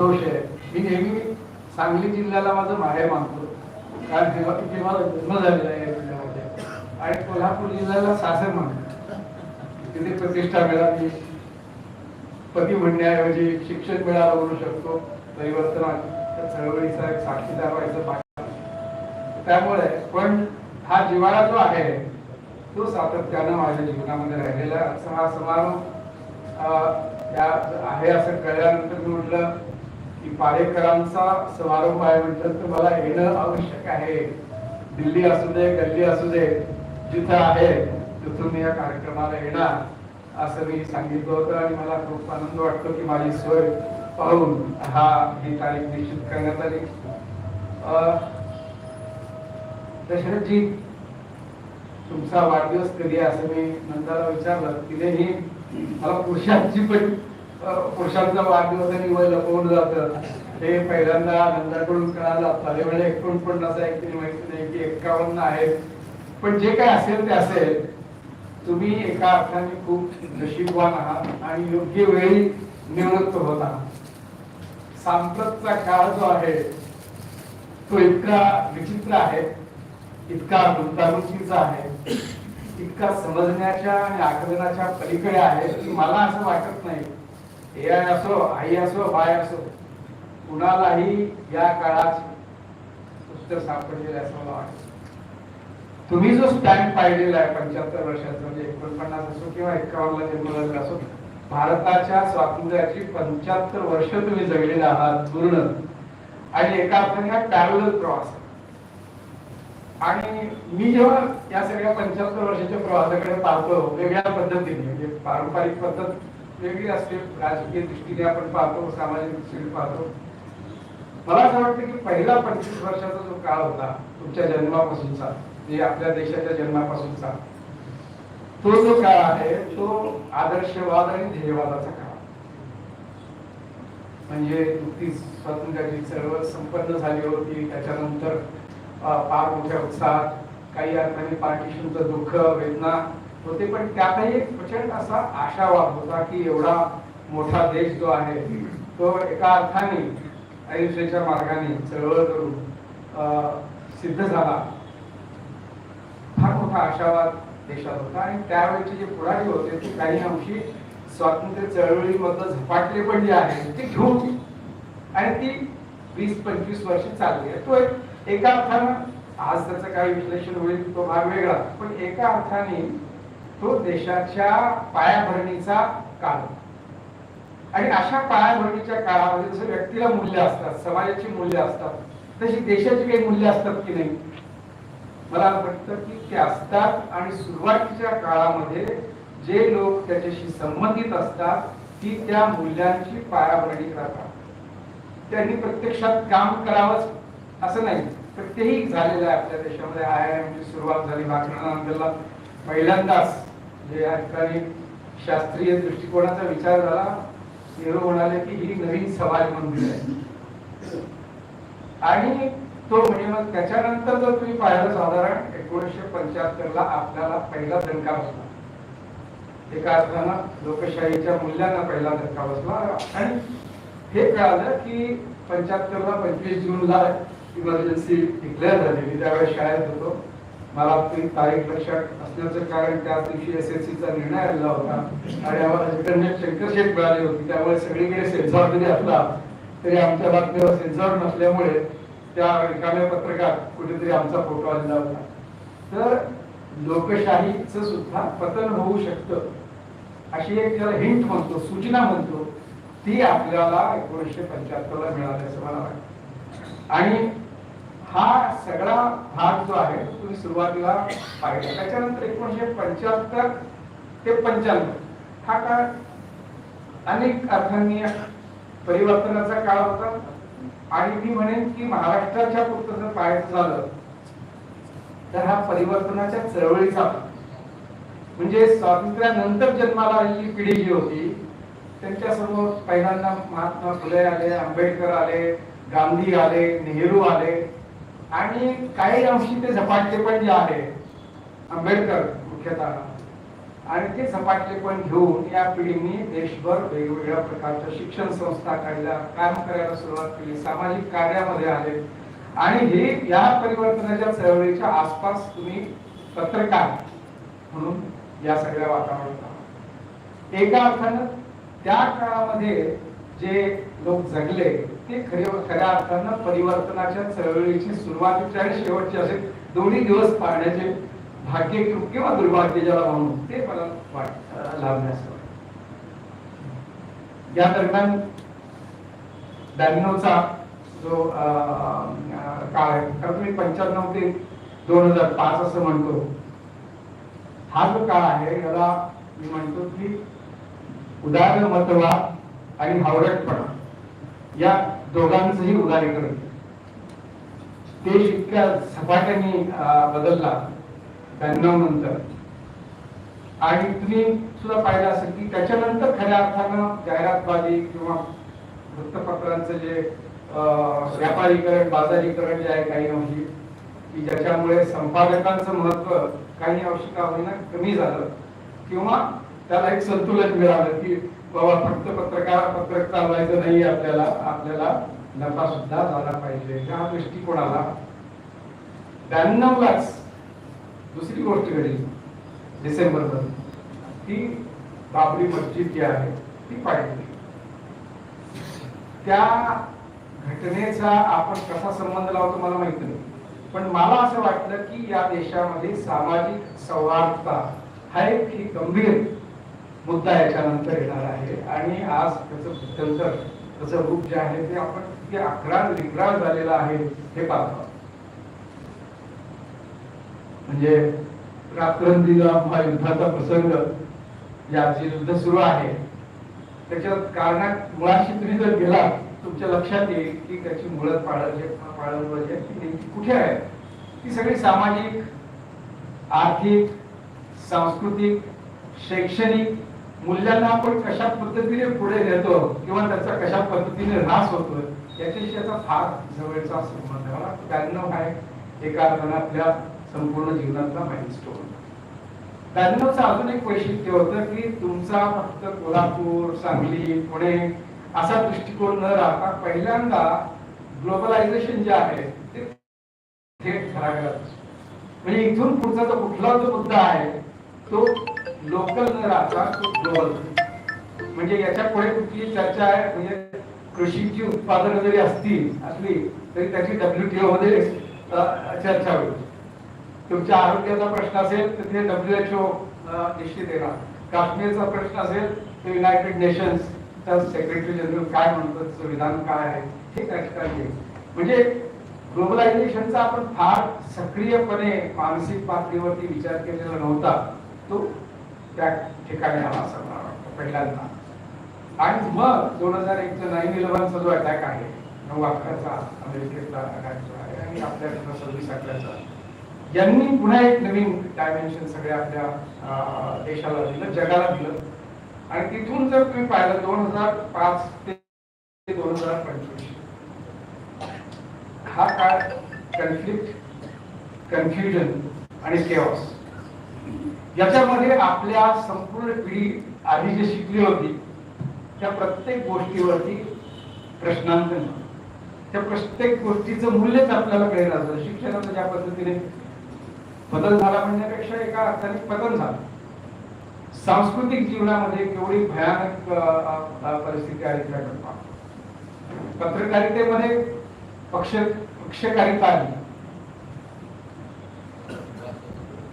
दोष आहे. मी नेहमी सांगली जिल्ह्याला माझं माहेर मानतो. कारण तेव्हा तिथे लग्न झालेलं आहे या जिल्ह्यामध्ये. आणि कोल्हापूर जिल्ह्याला सासर मानतो. तिथे प्रतिष्ठा मिळाली. पती म्हणण्याऐवजी शिक्षण मिळालं म्हणू शकतो. परिवर्तनाच्या चळवळीचा एक साक्षीदार व्हायचं त्यामुळे पण हा जिवाळा जो आहे तो सातत्यानं माझ्या जीवनामध्ये राहिलेला असा हा समारोह आहे असं कळल्यानंतर मी म्हटलं की पारेकरांचा समारोह आहे. म्हटलं तर मला येणं आवश्यक आहे. दिल्ली असू दे गल्ली असू दे जिथं आहे तिथून मी या कार्यक्रमाला येणार असं मी सांगितलं होतं. आणि मला खूप आनंद वाटतो की माझी सोय पाहून हा ही तारीख निश्चित करण्यात आली. दशरथजी तुमचा वाढदिवस कधी असं मी नंदाला विचारलं. तिनेही मला पुरुषांची पण पुरुषांचा वाढदिवस आणि वय लपवून जातं. हे पहिल्यांदा नंदाकडून कळालं. पहिले वेळे एकोणपन्नास आहे की माहिती नाही की एक्कावन्न आहे. पण जे काय असेल ते असेल. तुम्ही एका अर्थाने खूप नशीबवान आहात आणि योग्य वेळी निवृत्त होत आहात. सांप्रतचा काळ जो आहे तो इतका विचित्र आहे इतका गुंतागुंतीचा आहे इतका समजण्याच्या आणि आकलनाच्या पलीकडे आहे की मला असं वाटत नाही. ए आय असो आई असो बाय असो कुणालाही या काळात उत्तर सापडलेलं असं मला वाटतं. तुम्ही जो स्टँड पाहिलेला आहे पंच्याहत्तर वर्षाचा म्हणजे एकोणपन्नास असो किंवा एकावन्नला जन्म झालेला असो भारताच्या स्वातंत्र्याची पंच्याहत्तर वर्ष तुम्ही जगलेले आहात पूर्ण. आणि एका अर्थाने हा पॅरल प्रवास आणि मी जेव्हा या सगळ्या पंच्याहत्तर वर्षाच्या प्रवासाकडे पाहतो वेगळ्या पद्धतीने म्हणजे पारंपरिक पद्धत वेगळी असते राजकीय दृष्टीने आपण पाहतो सामाजिक दृष्टीने पाहतो. मला असं वाटतं की पहिला पंचवीस वर्षाचा जो काळ होता तुमच्या जन्मापासूनचा म्हणजे आपल्या देशाच्या जन्मापासूनचा तो जो काळ आहे तो आदर्शवाद आणि ध्येयवादाचा काळ. म्हणजे नुकतीच स्वातंत्र्याची चळवळ संपन्न झाली होती त्याच्यानंतर फार मोठ्या उत्साहात काही अर्थाने पार्टीशनचं दुःख वेदना होते पण त्यातही एक प्रचंड असा आशावाद होता की एवढा मोठा देश जो आहे तो एका अर्थाने अहिंसेच्या मार्गाने चळवळ करून अं, सिद्ध झाला. फार मोठा आशावाद देशात होता आणि त्यावेळेचे जे पुढारी होते ते काही अंशी स्वातंत्र्य चळवळीमधलं झपाटले पण जे आहे ते घेऊन आणि ती वीस पंचवीस वर्ष चालली आहे तो एक एका अर्थानं आज त्याचं काही विश्लेषण होईल तो भाग वेगळा. पण एका अर्थाने तो देशाच्या पायाभरणीचा काळ आणि अशा पायाभरणीच्या काळामध्ये जसं व्यक्तीला मूल्य असतात समाजाची मूल्य असतात तशी देशाची काही मूल्य असतात की नाही? मला वाटतं की ते असतात आणि सुरुवातीच्या काळामध्ये जे लोक त्याच्याशी संबंधित असतात ती त्या मूल्यांची पायाभरणी करतात. त्यांनी प्रत्यक्षात काम करावंच असं नाही तर तेही झालेलं आहे आपल्या देशामध्ये. आय आय एमची सुरुवात झाली भाकरला पहिल्यांदाच जे या ठिकाणी शास्त्रीय दृष्टिकोनाचा विचार झाला नेहरू म्हणाले की ही नवीन समाज मंदिर आहे. आणि तो म्हणजे मग त्याच्यानंतर जर तुम्ही पाहिलं साधारण एकोणीसशे पंच्याहत्तर ला आपल्याला पहिला दणका बसला. एका अर्थानं लोकशाहीच्या मूल्यांना पहिला धक्का बसला. आणि हे कळालं की पंच्याहत्तर ला पंचवीस जूनला इमर्जन्सी डिक्लेअर झालेली त्यावेळेस शाळेत होतो. मला ती तारीख लक्षात असण्याचं कारण त्या दिवशी एस एस चा निर्णय आलेला होता. आणि आम्हाला इंटरनेट शंकर मिळाली होती. त्यामुळे सगळीकडे सेन्सॉर जरी असला तरी आमच्या बातमीवर सेन्सॉर नसल्यामुळे त्या रिकाम्या पत्रकात कुठेतरी आमचा फोटो आलेला होता. तर लोकशाहीचं सुद्धा पतन होऊ शकतं. अशी एक त्याला हिंट म्हणतो सूचना म्हणतो. ती आपल्याला एकोणीसशे पंच्याहत्तर ला मिळाली असं मला वाटतं. आणि हा सगळा भाग जो आहे तुम्ही सुरुवातीला पाहिला. त्याच्यानंतर एकोणीशे पंच्याहत्तर ते पंच्याण्णव. हा काळ अनेक अर्थांनी परिवर्तनाचा काळ होता. आणि मी म्हणेन की महाराष्ट्राच्या पुरतं जर पाहायचं झालं तर हा परिवर्तनाच्या चळवळीचा म्हणजे स्वातंत्र्यानंतर जन्माला आलेली पिढी जी होती त्यांच्या सर्व पहिल्यांदा महात्मा फुले आले आंबेडकर आले गांधी आले नेहरू आले आणि काही अंशी ते झपाटले पण जे आहे आंबेडकर मुख्यतः आणि ते झपाटले पण घेऊन या पिढीने देशभर वेगवेगळ्या प्रकारच्या शिक्षण संस्था काढल्या काम करायला सुरुवात केली सामाजिक कार्यामध्ये आले. आणि हे या परिवर्तनाच्या चळवळीच्या आसपास तुम्ही पत्रकार म्हणून या सगळ्या वातावरणात एका अर्थानं त्या काळामध्ये जे लोक जगले ते खरे खऱ्या अर्थानं परिवर्तनाच्या चळवळीची सुरुवातीची आणि शेवटची असे दोन्ही दिवस पाहण्याचे भाग्य किंवा दुर्भाग्य ज्याला म्हणून ते मला वाट लाभण्यास या दरम्यान ब्याण्णवचा जो काळ आहे कारण तुम्ही पंच्याण्णव ते दोन हजार पाच असं म्हणतो हा जो काळ आहे याला मी म्हणतो की उदाहरण मतवा आणि हावरटपणा. या दोघांचंही उदारीकरण देश इतक्या झपाट्याने बदलला ब्याण्णव नंतर. आणि तुम्ही सुद्धा पाहिलं असेल की त्याच्यानंतर खऱ्या अर्थानं जाहिरातबाजी किंवा वृत्तपत्रांचं जे व्यापारीकरण बाजारीकरण जे आहे काही अंशी की ज्याच्यामुळे संपादकांचं महत्त्व काही अंशी का होईना कमी झालं किंवा त्याला एक संतुलन मिळालं की बाबा फक्त पत्रकार पत्रक चालवायचं नाही आपल्याला. आपल्याला नफा सुद्धा झाला पाहिजे. ह्या दृष्टिकोनाला ब्याण्णवलाच दुसरी गोष्ट घडली डिसेंबरमध्ये ती बाबरी मस्जिद जी आहे ती पाहिजे त्या घटनेचा आपण कसा संबंध लावतो मला माहीत नाही. पण मला असं वाटलं की या देशामध्ये सामाजिक सौहार्दता हा एक ही गंभीर मुद्दा याच्यानंतर येणार आहे. आणि आज त्याचं भूतंतर त्याचं रूप जे आहे ते आपण किती अकराळ विक्राळ झालेलं आहे हे पाहतो. म्हणजे रात्रंदिला हा युद्धाचा प्रसंग या जे युद्ध सुरू आहे त्याच्या कारणात मुळाशी तुम्ही जर गेला तुमच्या लक्षात येईल की त्याची मुळत पाळत पाळत नेमकी कुठे आहे? ती सगळी सामाजिक आर्थिक सांस्कृतिक शैक्षणिक मूल्यांना आपण कशा पद्धतीने पुढे नेतो किंवा त्याचा कशा पद्धतीने ऱ्हास होतो याच्याशी याचा फार जवळचा संबंध मला ब्याण्णव हा एका अर्थातल्या संपूर्ण जीवनातला माइलस्टोन ब्याण्णवचं अजून एक वैशिष्ट्य होतं की तुमचा फक्त कोल्हापूर सांगली पुणे असा दृष्टिकोन न राहता पहिल्यांदा ग्लोबलायझेशन जे आहे ते थेट ठराविक म्हणजे इथून पुढचा जो कुठला जो मुद्दा आहे तो लोकल न राहता ग्लोबल म्हणजे याच्यापुढे कुठली चर्चा आहे म्हणजे कृषीची उत्पादन जरी असतील असली तरी त्याची डब्ल्यूटीओ मध्ये चर्चा होईल. तुमच्या आरोग्याचा प्रश्न असेल तर ते डब्ल्यू एच ओ निश्चित येणार. काश्मीरचा प्रश्न असेल तर युनायटेड नेशन्स सेक्रेटरी जनरल काय म्हणतात त्याचं विधान काय आहे हे त्या ठिकाणी येईल. म्हणजे ग्लोबलायझेशनचा आपण फार सक्रियपणे मानसिक पातळीवरती विचार केलेला नव्हता. तो त्या ठिकाणी आला असं मला वाटतं पहिल्यांदा. आणि मग दोन हजार एकचा नाईन इलेव्हनचा जो अटॅक आहे नऊ अकराचा अमेरिकेतला अटॅक जो आहे आणि आपल्याकडनं सव्वीस अकराचा. यांनी पुन्हा एक नवीन डायमेन्शन सगळ्या आपल्या देशाला दिलं जगाला दिलं. आणि तिथून जर तुम्ही पाहिलं दोन हजार पाच ते दोन हजार पंचवीस हा काळ कन्फ्लिक्ट कन्फ्युजन आणि केऑस याच्यामध्ये आपल्या संपूर्ण पिढी आधी जी शिकली होती त्या प्रत्येक गोष्टीवरती प्रश्नांकन त्या प्रत्येक गोष्टीचं मूल्यच आपल्याला कळलं असतं शिक्षणाचा ज्या पद्धतीने बदल झाला म्हणण्यापेक्षा एका अर्थाने पतन झालं. सांस्कृतिक जीवनामध्ये केवढी भयानक परिस्थिती आहे त्याकडे पत्रकारितेमध्ये पक्ष पक्षकारिता आली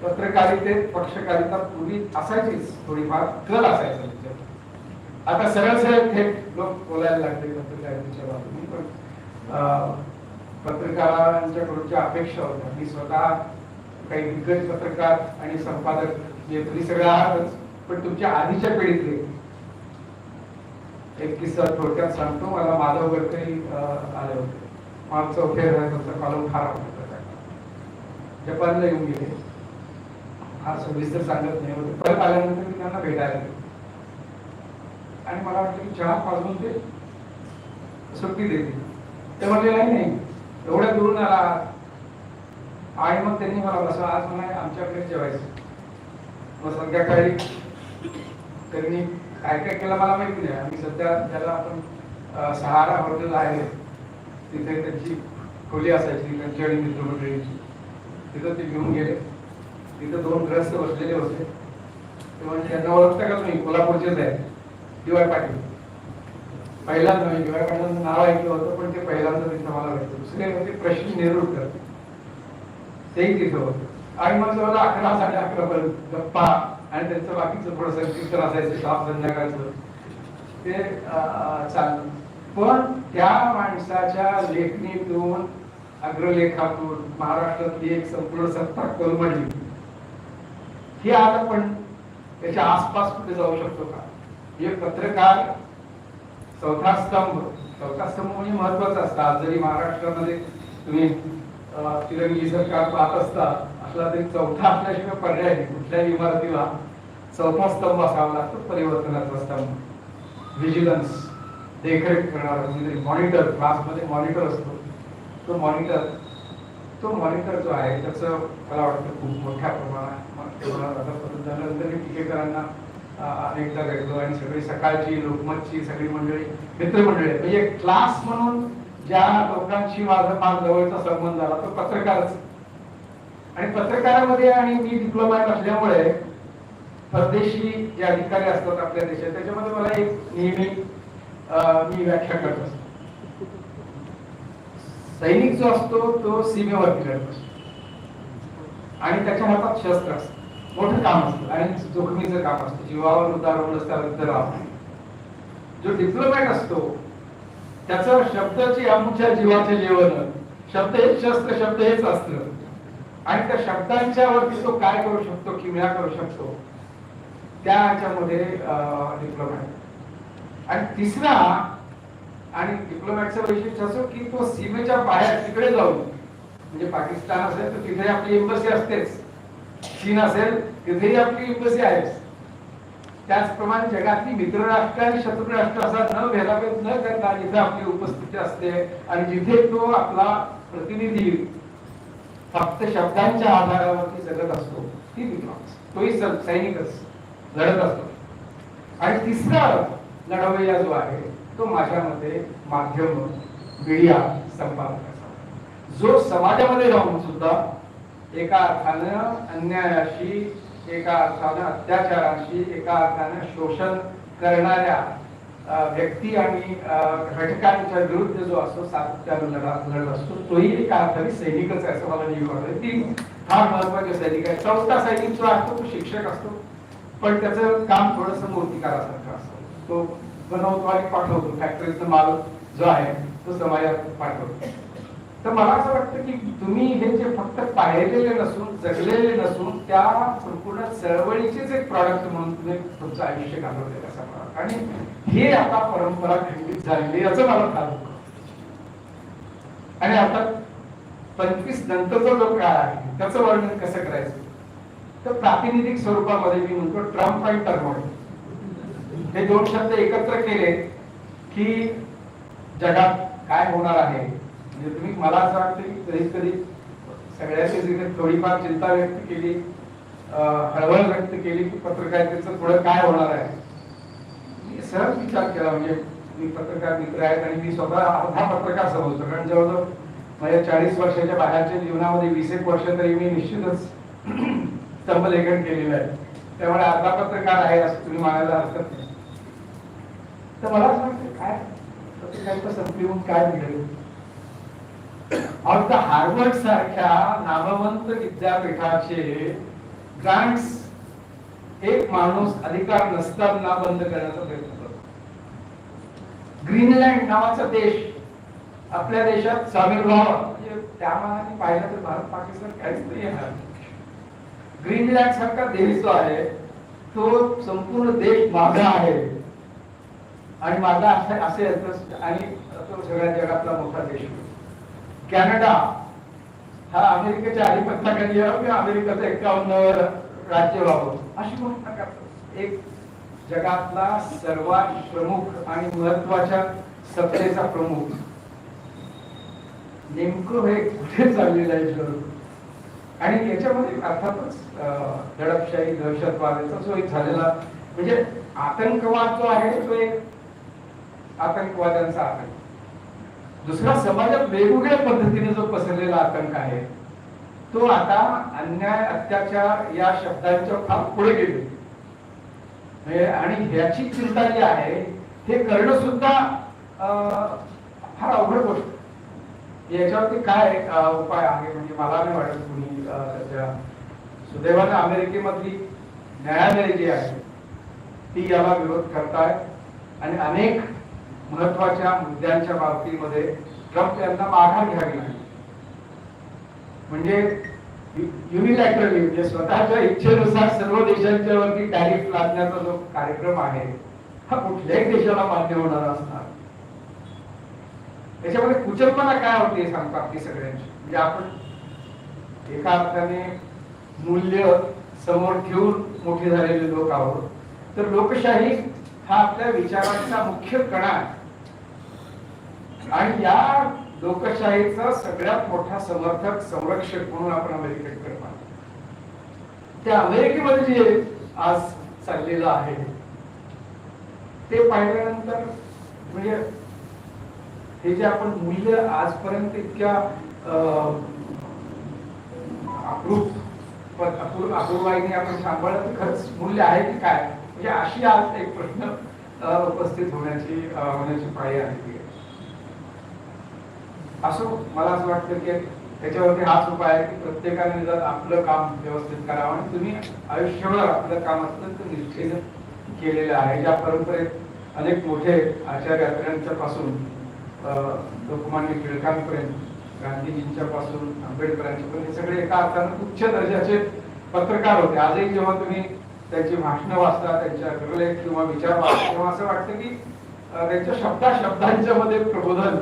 पत्रकारितेत पक्षकारिता पूर्वी असायचीच. थोडीफार कल असायचा आता सरळ सरळ थेट लोक बोलायला लागले पत्रकारितेच्या बाबतीत. पण अ, पत्रकारांच्याकडूनच्या अपेक्षा होत्या मी स्वतः काही दिग्गज पत्रकार आणि संपादक जे तुम्ही सगळे आहातच पण तुमच्या आधीच्या पिढीतले. एक किस्सा थोडक्यात सांगतो. मला माधव गडकरी आले होते. मागचं अफेअर आहे कॉलम फार आवडतो जपानला येऊन गेले. हा सविस्तर सांगत नाही होते परत आल्यानंतर मी त्यांना भेटायला आणि मला वाटतं की चहा पाजून ते सुट्टी देते ते म्हटले नाही नाही एवढ्या दुरून आला आणि मग त्यांनी मला बसवा आज मला आमच्याकडे जेवायचं. मग संध्याकाळी त्यांनी काय काय केलं मला माहिती नाही. आम्ही सध्या ज्याला आपण सहारा हॉटेल आहे तिथे त्यांची खोली असायची त्यांची आणि मित्रमंडळींची. तिथं ते घेऊन गेले. तिथं दोन ग्रस्त बसलेले होते. ते म्हणजे त्यांना ओळखता का तुम्ही? कोल्हापूरचेच आहे. दिवाय पाटील. पहिल्यांदा मी दिवाय पाटलांचं नाव ऐकलं होतं पण ते पहिल्यांदा तिथं मला भेटलं. दुसरे म्हणजे प्रश्न करते तेही तिथं होतं. आणि मग जवळ अकरा साडे अकरा पर्यंत गप्पा आणि त्यांचं बाकीचं थोडंसं कीर्तन असायचं शाप संध्याकाळचं. ते अं, चाललं. पण त्या माणसाच्या लेखणीतून अग्रलेखातून महाराष्ट्रातली एक संपूर्ण सत्ता कोलमडली. हे आज आपण त्याच्या आसपास कुठे जाऊ शकतो का? हे पत्रकार चौथा स्तंभ चौथा स्तंभ म्हणजे महत्त्वाचा असतात जरी महाराष्ट्रामध्ये तुम्ही तिरंगी सरकार पाहत असता असला तरी चौथा असल्याशिवाय पर्याय नाही. कुठल्याही इमारतीला चौथा स्तंभ असावा लागतो परिवर्तनाचा स्तंभ. व्हिजिलन्स देखरेख करणारा म्हणजे मॉनिटर क्लासमध्ये मॉनिटर असतो. तो मॉनिटर तो मॉनिटर जो आहे त्याचं मला वाटतं खूप मोठ्या प्रमाणात प्रमाणात आता मी टिकेकरांना अनेकदा भेटलो आणि सगळी सकाळची लोकमतची सगळी मंडळी मित्रमंडळी म्हणजे क्लास म्हणून ज्या लोकांशी माझा फार जवळचा संबंध झाला तो पत्रकारच. आणि पत्रकारामध्ये आणि मी डिप्लोमा असल्यामुळे परदेशी जे अधिकारी असतात आपल्या देशात त्याच्यामध्ये मला एक नेहमी मी व्याख्या करत असतो. सैनिक जो असतो तो सीमेवरती लढत असतो आणि त्याच्या हातात शस्त्र असतं. मोठं काम असतं. आणि जोखमीचं काम असतं. जीवावर उदाहरण असतात जो डिप्लोमॅट असतो त्याचं शब्दाची अमुच्या जीवाचे जेवण. शब्द हेच शस्त्र शब्द हेच अस्त्र. आणि त्या शब्दांच्या वरती तो काय करू शकतो किमया करू शकतो त्या ह्याच्यामध्ये डिप्लोमॅट आणि तिसरा आणि डिप्लोमॅटचं वैशिष्ट्य असं की तो सीमेच्या बाहेर तिकडे जाऊन म्हणजे पाकिस्तान असेल तर तिथे आपली एम्बसी असतेच. चीन असेल तिथेही आपली एम्बसी आहेच. त्याचप्रमाणे जगातली मित्र राष्ट्र आणि शत्रू राष्ट्र असा न भेदाभेद न करता जिथे आपली उपस्थिती असते आणि जिथे तो आपला प्रतिनिधी फक्त शब्दांच्या आधारावरती जगत असतो ती तोही सैनिकच लढत असतो. आणि तिसरा लढवय्या जो आहे तो माझ्या मते माध्यम मीडिया संपादक असावा. जो समाजामध्ये राहून सुद्धा एका अर्थानं अन्यायाशी एका अर्थानं अत्याचाराशी एका अर्थानं शोषण करणाऱ्या व्यक्ती आणि घटकांच्या विरुद्ध जो असतो सातत्यानं लढा लढत असतो तोही एका अर्थाने सैनिकच आहे असं मला नेहमी वाटतं. तीन फार महत्त्वाचे सैनिक आहे चौथा सैनिक जो असतो तो शिक्षक असतो. पण त्याचं काम थोडस मूर्तिकारासारखं असतं. तो बनवतो पाठवतो फॅक्टरीचा माल जो आहे तो समाजात पाठवतो. तर मला असं वाटतं की तुम्ही हे जे फक्त पाहिलेले नसून जगलेले नसून त्या संपूर्ण चळवळीचेच एक प्रॉडक्ट म्हणून तुम्ही तुमचं आयुष्य घालवलेलं असं मला आणि हे आता परंपरा खंडित झालेली याचं मला फार होतं. आणि आता पंचवीस नंतरचा जो काळ आहे त्याचं वर्णन कसं करायचं? तर प्रातिनिधिक स्वरूपामध्ये मी म्हणतो ट्रम्प आणि टर्मोइल हे दोन शब्द एकत्र केले की जगात काय होणार आहे? म्हणजे तुम्ही मला असं वाटतं की कधी कधी सगळ्याची थोडीफार चिंता व्यक्त केली अं, हळहळ व्यक्त केली की पत्रकारितेचं थोडं काय होणार आहे? मी सहज विचार केला म्हणजे मी पत्रकार मित्र आहेत आणि मी स्वतः अर्धा पत्रकार समजतो कारण जवळजवळ माझ्या चाळीस वर्षाच्या बाहेरच्या जीवनामध्ये वीस एक वर्ष तरी मी निश्चितच स्तंभलेखन केलेलं आहे. त्यामुळे अर्धा पत्रकार आहे असं तुम्ही म्हणायला हरकत नाही. तर मला असं वाटतं काय? प्रत्येकाचं संपलीहून काय मिळेल? अगदी हार्वर्ड सारख्या नामवंत विद्यापीठाचे ग्रांट्स एक माणूस अधिकार नसताना बंद करण्याचा प्रयत्न करतो. ग्रीनलँड नावाचा देश आपल्या देशात सामील व्हावा. म्हणजे त्या मानाने पाहिलं तर भारत पाकिस्तान काहीच नाही येणार. ग्रीनलँड सारखा देश जो आहे तो संपूर्ण देश माझा आहे. आणि माझा असे असेल तर आणि तो सगळ्या जगातला मोठा देश कॅनडा हा अमेरिकेच्या आधिपत्याखाली यावं किंवा अमेरिकेचं एकावन्न राज्य व्हावं. अशी घोषणा करतो. एक जगातला सर्वात प्रमुख आणि महत्त्वाच्या सत्तेचा प्रमुख. नेमकं हे कुठे चाललेलं आहे जग? आणि याच्यामध्ये अर्थातच दडपशाही दहशतवाद याचा जो एक झालेला म्हणजे आतंकवाद जो आहे तो एक आतंकवाद्यांचा आतंक. दुसरा समाजात वेगवेगळ्या पद्धतीने जो पसरलेला आतंक आहे तो आता अन्याय अत्याचार या शब्दांच्या फार पुढे गेले. आणि ह्याची चिंता जी आहे हे करणं सुद्धा फार अवघड गोष्ट. याच्यावरती काय उपाय आहे? म्हणजे मला नाही वाटत कुणी त्याच्या सुदैवाने अमेरिकेमधली न्यायालय जी आहे ती याला विरोध करताय. आणि अनेक महत्त्वाच्या मुद्द्यांच्या बाबतीमध्ये ट्रम्प यांना माघार घ्यावी लागली. म्हणजे युनिलॅटरली म्हणजे स्वतःच्या इच्छेनुसार सर्व देशांच्या वरती टॅरिफ लादण्याचा जो कार्यक्रम आहे हा कुठल्याही देशाला मान्य होणारा असणार त्याच्यामध्ये कुचलपणा काय होते सांगतात सांगतो सगळ्यांची. म्हणजे आपण एका अर्थाने मूल्य समोर ठेवून मोठे झालेले लोक आहोत. तर लोकशाही हा आपल्या विचारांचा मुख्य कणा आहे. आणि या लोकशाहीचा सगळ्यात मोठा समर्थक संरक्षक म्हणून आपण अमेरिकेकडे पाहतो. त्या अमेरिकेमध्ये जे आज चाललेलं आहे ते पाहिल्यानंतर म्हणजे हे जे आपण मूल्य आजपर्यंत इतक्या अं, अप्रूप अपूर्वाईने आपण सांभाळलं तर खरंच मूल्य आहे की काय? म्हणजे अशी आज एक प्रश्न उपस्थित होण्याची होण्याची पाळी आलेली आहे. असं मला असं वाटतं की त्याच्यावरती हाच उपाय आहे की प्रत्येकाने जर आपलं काम व्यवस्थित करावं आणि तुम्ही आयुष्यभर आपलं काम अत्यंत निष्ठेनं केलेलं आहे. ज्या परंपरेत अनेक मोठे आचार्य आचार्यांच्या पासून लोकमान्य टिळकांपर्यंत गांधीजींच्या पासून आंबेडकरांच्या पर्यंत हे सगळे एका अर्थानं उच्च दर्जाचे पत्रकार होते. आजही जेव्हा तुम्ही त्यांची भाषणं वाचता त्यांच्या अग्रलेख किंवा विचार वाचता तेव्हा असं वाटतं की त्यांच्या शब्दा शब्दांच्या मध्ये प्रबोधन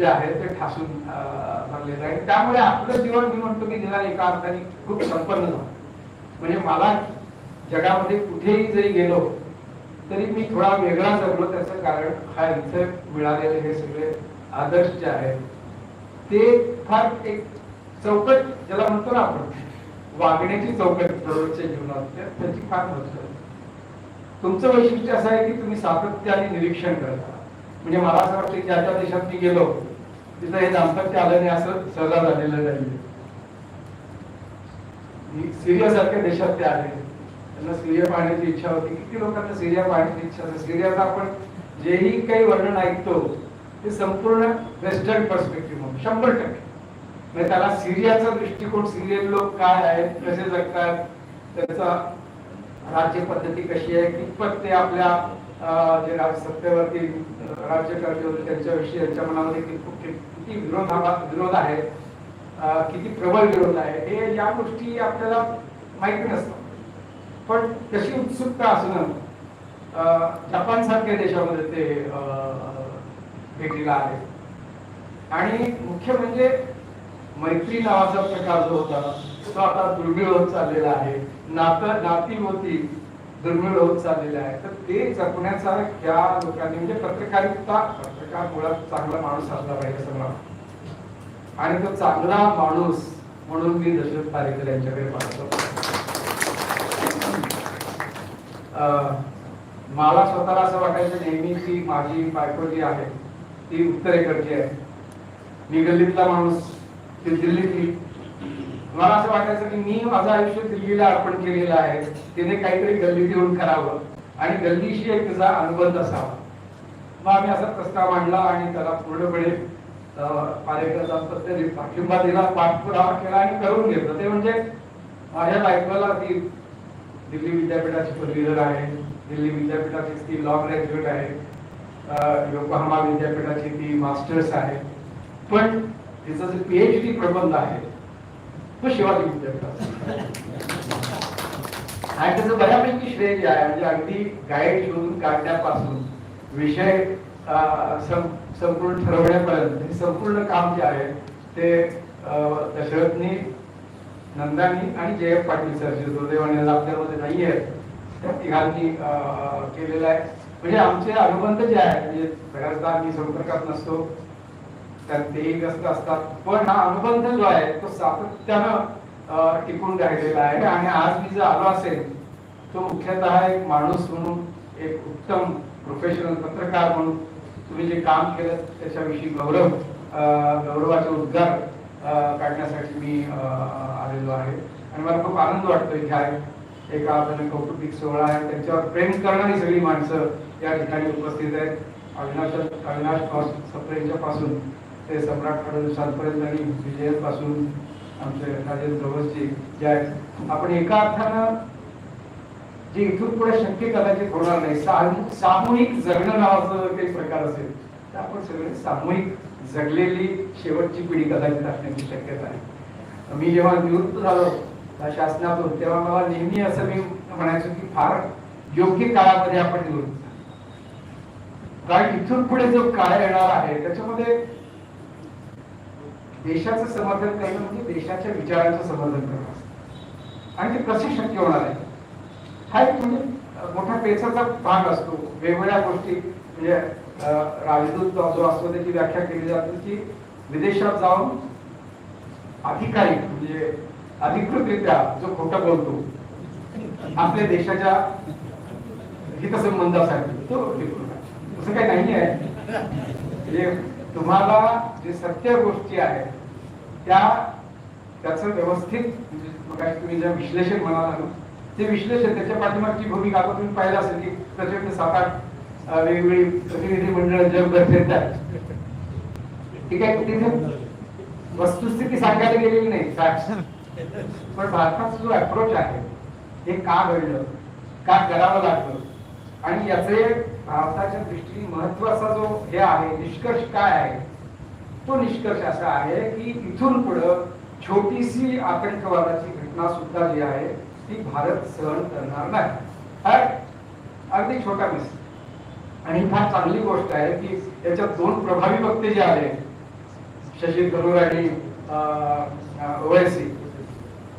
जे आहे ते ठासून भरलेलं आहे. त्यामुळे आपलं जीवन मी म्हणतो की जरा एका अर्थाने खूप संपन्न झालं. म्हणजे मला जगामध्ये कुठेही जरी गेलो तरी मी थोडा वेगळा जगलो त्याचं कारण हा इथे मिळालेले हे सगळे आदर्श जे आहेत ते फार एक चौकट ज्याला म्हणतो ना आपण वागण्याची चौकट दररोजच्या जीवनात त्याची फार महत्त्व तुमचं वैशिष्ट्य असं आहे की तुम्ही सातत्याने निरीक्षण करता. म्हणजे मला असं वाटतं की ज्या ज्या देशात मी गेलो तिथं हे दाम्पत्य आलं नाही असं सहजा झालेलं नाही सिरिया सारख्या देशात ते आले. त्यांना सिरिया पाहण्याची इच्छा होती. किती लोकांना सिरिया पाहण्याची इच्छा होती. सिरियाचं आपण जेही काही वर्णन ऐकतो ते संपूर्ण वेस्टर्न पर्स्पेक्टिव्ह म्हणून शंभर टक्के. म्हणजे त्याला सिरियाचा दृष्टिकोन सिरियन लोक काय आहेत कसे जगतात त्याचा राज्य पद्धती कशी आहे कितपत ते आपल्या जे राज सत्तेवरती अं, राज्य करते होते त्यांच्याविषयी त्यांच्या मनामध्ये किती विरोध विरोध आहे. किती प्रबळ विरोध आहे. हे या गोष्टी आपल्याला माहिती नसतात. पण तशी उत्सुकता असणं अं, जपान सारख्या देशामध्ये ते अं, भेटीला आहे. आणि मुख्य म्हणजे मैत्री नावाचा प्रकार जो होता तो आता दुर्मिळ होत चाललेला आहे. नातं नाती होती. दुर्मिळ होत चाललेले आहे तर ते जपण्याचा या लोकांनी म्हणजे पत्रकारिता पत्रकार मुळात चांगला माणूस असला पाहिजे असं मला आणि तो चांगला माणूस म्हणून मी दशरथ पारेकर यांच्याकडे पाहतो. अं, मला स्वतःला असं वाटायचं नेहमी की माझी बायको जी आहे ती उत्तरेकडची आहे. मी गल्लीतला माणूस ती दिल्लीतली. मला असं वाटायचं की मी माझं आयुष्य दिल्लीला अर्पण केलेलं आहे. तिने काहीतरी गल्ली देऊन करावं आणि गल्लीशी एक तिचा अनुबंध असावा. मग आम्ही असा प्रस्ताव मांडला आणि त्याला पूर्णपणे अं, पाठिंबा दिला पाठपुरावा केला आणि करून घेतलं. ते म्हणजे माझ्या बायकोला ती दिल्ली विद्यापीठाची पदवीधर आहे. दिल्ली विद्यापीठाची ती लॉ ग्रॅज्युएट आहे. योकोहामा विद्यापीठाची ती मास्टर्स आहे. पण तिचा जे पीएचडी प्रबंध आहे तो शिवाजी आणि त्याचं बऱ्यापैकी श्रेय जे आहे म्हणजे अगदी गाईड शोधून काढण्यापासून विषय संपूर्ण ठरवण्यापर्यंत हे संपूर्ण काम जे आहे ते अं, दशरथनी नंदानी आणि जयप पाटील सर जे दुर्दैवाने आपल्यामध्ये नाही आहेत त्या तिघांनी अं, केलेलं आहे. म्हणजे आमचे अनुबंध जे आहेत म्हणजे बऱ्याचदा आम्ही संपर्कात नसतो. त्यात तेही व्यस्त असतात. पण हा अनुबंध जो आहे तो सातत्यानं टिकून राहिलेला आहे. आणि आज मी जर आलो असेल तो मुख्यतः एक माणूस म्हणून एक उत्तम प्रोफेशनल पत्रकार म्हणून तुम्ही जे काम केलं त्याच्याविषयी गौरव गौरवाचे उद्गार काढण्यासाठी मी अं, आलेलो आहे. आणि मला खूप आनंद वाटतो इथे आहे एक आपण कौटुंबिक सोहळा आहे. त्यांच्यावर प्रेम करणारी सगळी माणसं या ठिकाणी उपस्थित आहेत. अविनाश अविनाशपासून सप्रेंच्या पासून ते सम्राट फडणवीसांपर्यंत आणि विजयापासून आमचे राजेंद्र धवसजी जे आहेत आपण एका अर्थानं जे इथून पुढे शक्य कदाचित होणार नाही सामूहिक जगणं नावाचं काही प्रकार असेल तर आपण सगळे सामूहिक जगलेली शेवटची पिढी कदाचित असण्याची शक्यता आहे मी जेव्हा निवृत्त झालो त्या शासनातून तेव्हा मला नेहमी असं मी म्हणायचो की फार योग्य काळामध्ये आपण निवृत्त झालो. कारण इथून पुढे जो काळ येणार आहे त्याच्यामध्ये देशाचं समर्थन करणं म्हणजे देशाच्या विचारांचं समर्थन करणं आणि ते कसे शक्य होणार आहे? हा एक म्हणजे मोठा पेचाचा भाग असतो. वेगवेगळ्या गोष्टी म्हणजे राजदूत जो असतो त्याची व्याख्या केली जाते की विदेशात जाऊन अधिकारी म्हणजे अधिकृतरित्या जो खोटं बोलतो आपल्या देशाच्या हितसंबंधासाठी तो recruit तसं काही नाही आहे म्हणजे तुम्हाला जे सत्य गोष्टी आहेत त्या त्याचं व्यवस्थित म्हणजे तुम्ही ज्या विश्लेषण म्हणाला ना ते विश्लेषण त्याच्या पाठीमागची भूमिका आपण तुम्ही पाहिलं असेल की प्रचंड सात आठ वेगवेगळी प्रतिनिधी मंडळ जगभर फिरतात ठीक आहे तिथे वस्तुस्थिती सांगायला गेलेली नाही पण भारताचा जो अप्रोच आहे हे का घडलं? का करावं लागलं? आणि याचे भारताच्या दृष्टीने महत्त्वाचा जो हे आहे निष्कर्ष काय आहे? तो निष्कर्ष असा आहे की इथून पुढं छोटीशी आतंकवादाची घटना सुद्धा जी आहे ती भारत सहन करणार नाही. अगदी छोटा मिस आणि फार चांगली गोष्ट आहे की याच्यात दोन प्रभावी वक्ते जे आले शशी थरूर आणि ओएसी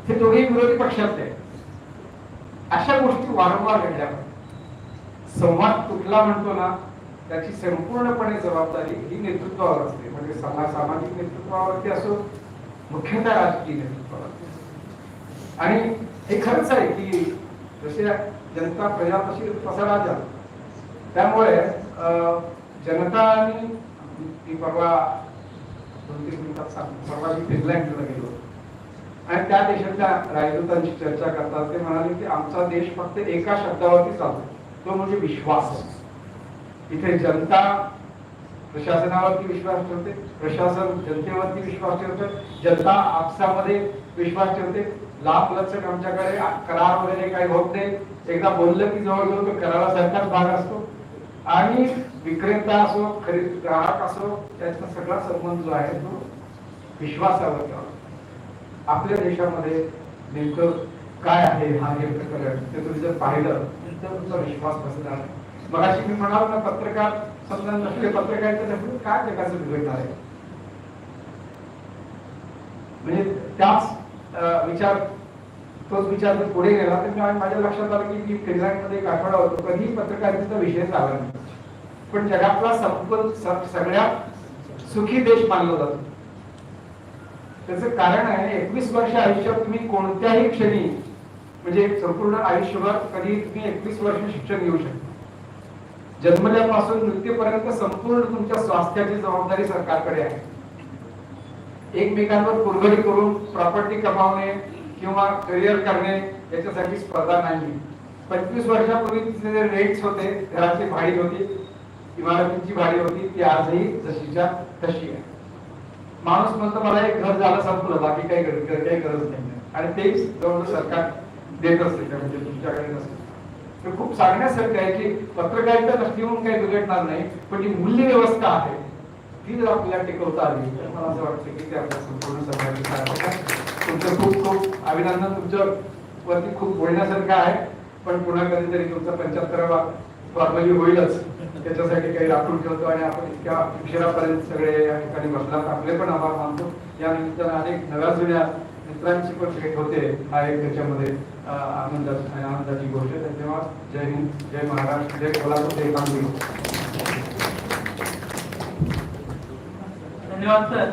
हे दोघेही विरोधी पक्षातले अशा गोष्टी वारंवार घडल्या. संवाद तुटला म्हणतो ना त्याची संपूर्णपणे जबाबदारी ही नेतृत्वावर असते. म्हणजे समाज सामाजिक नेतृत्वावरती असो मुख्यतः राजकीय नेतृत्वावरती असो. आणि हे खरंच आहे की जसे जनता प्रजा तशी तसा राजा. त्यामुळे अं, जनता आणि मी परवा दोन तीन मिनिटात सांगतो. परवा मी फिनलँडला गेलो आणि त्या देशातल्या राजदूतांची चर्चा करतात. ते म्हणाले की आमचा देश फक्त एका शब्दावरती चालतो. तो म्हणजे विश्वास. इथे जनता प्रशासनावरती विश्वास ठेवते प्रशासन जनतेवरती विश्वास ठेवते जनता आपसामध्ये विश्वास ठेवते. लाभ लचक आमच्याकडे करार वगैरे काही होत नाही. एकदा बोललं की जवळजवळ तो करारासारखाच भाग असतो. आणि विक्रेता असो खरेदी ग्राहक असो त्याचा सगळा संबंध जो आहे तो विश्वासावर ठेवा आपल्या देशामध्ये नेमकं काय आहे हा हे प्रकरण ते तुम्ही जर पाहिलं तर तुमचा विश्वास बसणार मग अशी मी म्हणालो ना पत्रकार समजा नसले पत्रकार तर त्यामुळे काय जगाचं बिघडणार आहे? म्हणजे त्याच विचार तोच विचार जर पुढे गेला तर माझ्या लक्षात आलं की मी फिनलँडमध्ये एक आठवडा होतो कधीही पत्रकारितेचा विषय आला नाही. पण जगातला संपल सगळ्यात सुखी देश मानला जातो. त्याचं कारण आहे एकवीस वर्ष आयुष्यात तुम्ही कोणत्याही क्षणी म्हणजे संपूर्ण आयुष्यभर कधी तुम्ही एकवीस वर्ष शिक्षण घेऊ शकता. जन्मल्यापासून मृत्यूपर्यंत संपूर्ण तुमच्या स्वास्थ्याची जबाबदारी सरकारकडे आहे. एकमेकांवर कुरघडी करून प्रॉपर्टी कमावणे किंवा करिअर करणे याच्यासाठी स्पर्धा नाही. पंचवीस वर्षापूर्वी तिचे जे रेट्स होते घराची भाडी होती इमारतींची भाडी होती ती आजही जशीच्या तशी आहे. माणूस म्हणतो मला एक घर झालं संपलं बाकी काही काही गरज नाही. आणि तेच जवळ सरकार देत असते त्या म्हणजे तुमच्याकडे नसते. तर खूप सांगण्यासारखं आहे की पत्रकारिता नसली म्हणून काही बिघडणार नाही पण जी मूल्य व्यवस्था आहे ती जर आपल्याला टिकवता आली तर मला असं वाटतं की ते आपल्या संपूर्ण समाजाची तुमचं खूप खूप अभिनंदन. तुमच्या वरती खूप बोलण्यासारखं आहे पण पुन्हा कधीतरी तुमचा पंच्याहत्तरावा फॉर्मली होईलच. त्याच्यासाठी काही राखून ठेवतो आणि आपण इतक्या उशिरापर्यंत सगळे या ठिकाणी बसलात. आपले पण आभार मानतो. या निमित्तानं अनेक नव्या जुन्या मित्रांची पण भेट होते. हा एक त्याच्यामध्ये अं, आनंदाची गोष्ट आहे तेव्हा जय हिंद जय महाराष्ट्र जय कोल्हापूर जय सांगली धन्यवाद सर.